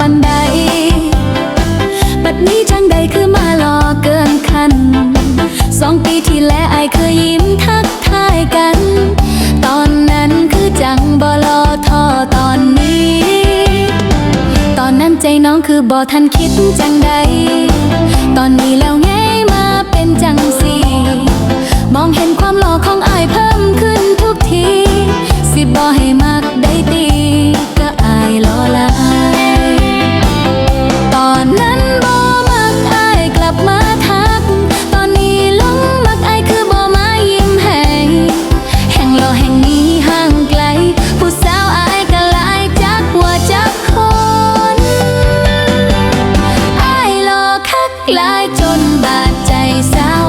ปันใด บัดนี้จังใดคือมาหลอกเกินคัน สองปีที่แล้วไอเคยยิ้มทักทายกัน ตอนนั้นคือจังบอลอทอตอนนี้ ตอนนั้นใจน้องคือบอทันคิดจังใด ตอนนี้แล้วไงมาเป็นจังสีมองเห็นความหล่อของไอเพิ่มขึ้นทุกที สิบอให้มากได้ตี หลายจนบาดใจสาว